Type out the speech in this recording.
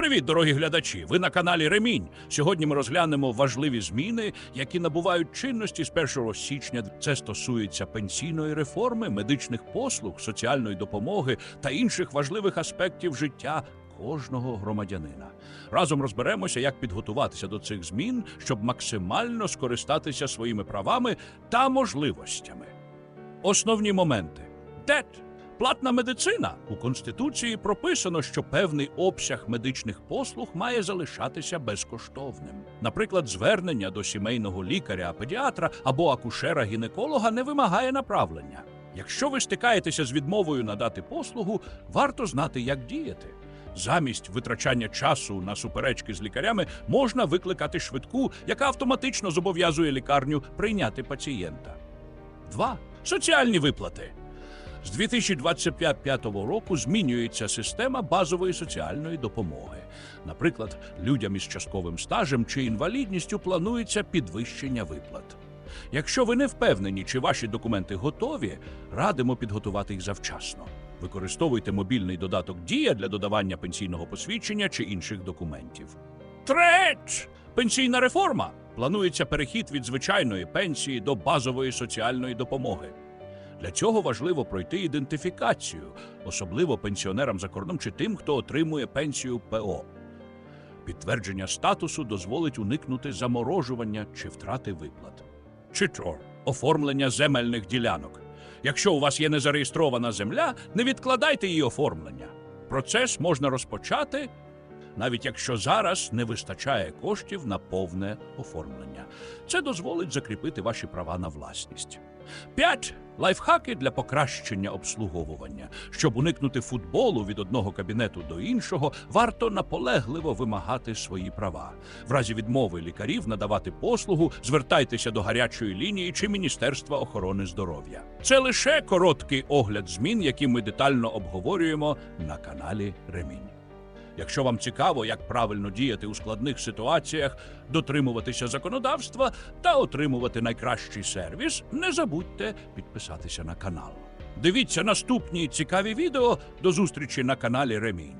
Привіт, дорогі глядачі! Ви на каналі Ремінь. Сьогодні ми розглянемо важливі зміни, які набувають чинності з 1 січня. Це стосується пенсійної реформи, медичних послуг, соціальної допомоги та інших важливих аспектів життя кожного громадянина. Разом розберемося, як підготуватися до цих змін, щоб максимально скористатися своїми правами та можливостями. Основні моменти. ДЕТ. Платна медицина у конституції прописано, що певний обсяг медичних послуг має залишатися безкоштовним. Наприклад, звернення до сімейного лікаря, педіатра або акушера-гінеколога не вимагає направлення. Якщо ви стикаєтеся з відмовою надати послугу, варто знати, як діяти. Замість витрачання часу на суперечки з лікарями можна викликати швидку, яка автоматично зобов'язує лікарню прийняти пацієнта. 2. Соціальні виплати. З 2025 року змінюється система базової соціальної допомоги. Наприклад, людям із частковим стажем чи інвалідністю планується підвищення виплат. Якщо ви не впевнені, чи ваші документи готові, радимо підготувати їх завчасно. Використовуйте мобільний додаток Дія для додавання пенсійного посвідчення чи інших документів. Треч! Пенсійна реформа. Планується перехід від звичайної пенсії до базової соціальної допомоги. Для цього важливо пройти ідентифікацію, особливо пенсіонерам за кордоном чи тим, хто отримує пенсію ПО. Підтвердження статусу дозволить уникнути заморожування чи втрати виплат. Читор оформлення земельних ділянок. Якщо у вас є незареєстрована земля, не відкладайте її оформлення. Процес можна розпочати, навіть якщо зараз не вистачає коштів на повне оформлення. Це дозволить закріпити ваші права на власність. 5. Лайфхаки для покращення обслуговування. Щоб уникнути футболу від одного кабінету до іншого, варто наполегливо вимагати свої права. В разі відмови лікарів надавати послугу, звертайтеся до гарячої лінії чи Міністерства охорони здоров'я. Це лише короткий огляд змін, які ми детально обговорюємо на каналі Ремінь. Якщо вам цікаво, як правильно діяти у складних ситуаціях, дотримуватися законодавства та отримувати найкращий сервіс, не забудьте підписатися на канал. Дивіться наступні цікаві відео. До зустрічі на каналі Ремінь.